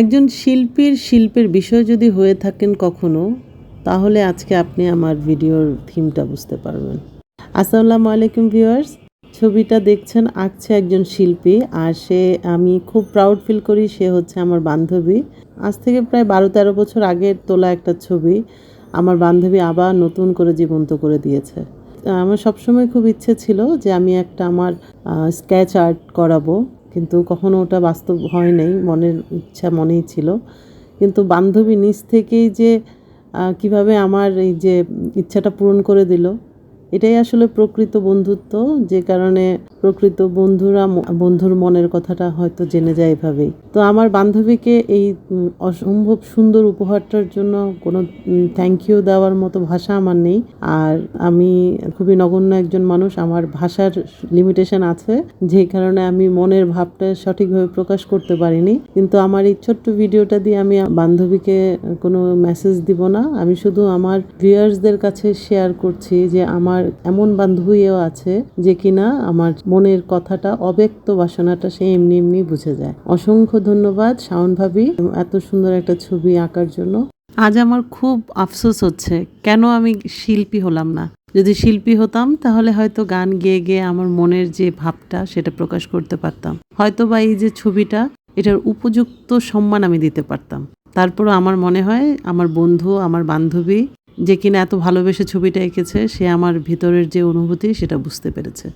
একজন শিল্পীর শিল্পের বিষয় যদি হয়ে থাকেন কখনো, তাহলে আজকে আপনি আমার ভিডিওর থিমটা বুঝতে পারবেন। আসসালামু আলাইকুম ভিউয়ার্স, ছবিটা দেখছেন আঁকছে একজন শিল্পী, আর সে আমি খুব প্রাউড ফিল করি, সে হচ্ছে আমার বান্ধবী। আজ থেকে প্রায় বারো তেরো বছর আগের তোলা একটা ছবি, আমার বান্ধবী আবার নতুন করে জীবন্ত করে দিয়েছে। আমার সবসময় খুব ইচ্ছে ছিল যে আমি একটা আমার স্কেচ আর্ট করাবো। কিন্তু কখনো ওটা বাস্তব হয় নাই, মনের ইচ্ছা মনেই ছিল। কিন্তু বান্ধবী নিজ থেকেই যে কীভাবে আমার এই যে ইচ্ছাটা পূরণ করে দিল এটাই আসলে প্রকৃত বন্ধুত্ব, যে কারণে প্রকৃত বন্ধুরা বন্ধুর মনের কথাটা হয়তো জেনে যায় এভাবেই। তো আমার বান্ধবীকে এই অসম্ভব সুন্দর উপহারটার জন্য কোনো থ্যাংক ইউ দেওয়ার মতো ভাষা আমার নেই। আর আমি খুবই নগণ্য একজন মানুষ, আমার ভাষার লিমিটেশন আছে যে কারণে আমি মনের ভাবটা সঠিকভাবে প্রকাশ করতে পারিনি। কিন্তু আমার এই ছোট্ট ভিডিওটা দিয়ে আমি বান্ধবীকে কোনো মেসেজ দিব না। আমি শুধু আমার ভিউয়ার্সদের কাছে শেয়ার করছি যে আমার এমন বান্ধবীও আছে যে কিনা আমার মনের কথাটা, অব্যক্ত বাসনাটা সে এমনি এমনি বুঝে যায়। অসংখ্য ধন্যবাদ শাওন ভাবি, এত সুন্দর একটা ছবি আঁকার জন্য। আজ আমার খুব আফসোস হচ্ছে, কেন আমি শিল্পী হলাম না? যদি শিল্পী হতাম, তাহলে হয়তো গান গেয়ে গেয়ে আমার মনের যে ভাবটা, সেটা প্রকাশ করতে পারতাম। হয়তো বা এই যে ছবিটা, এটার উপযুক্ত সম্মান আমি দিতে পারতাম। তারপরও আমার মনে হয়, আমার বন্ধু, আমার বান্ধবী যে কিনা এত ভালোবেসে ছবিটা এঁকেছে সে আমার ভিতরের যে অনুভূতি সেটা বুঝতে পেরেছে।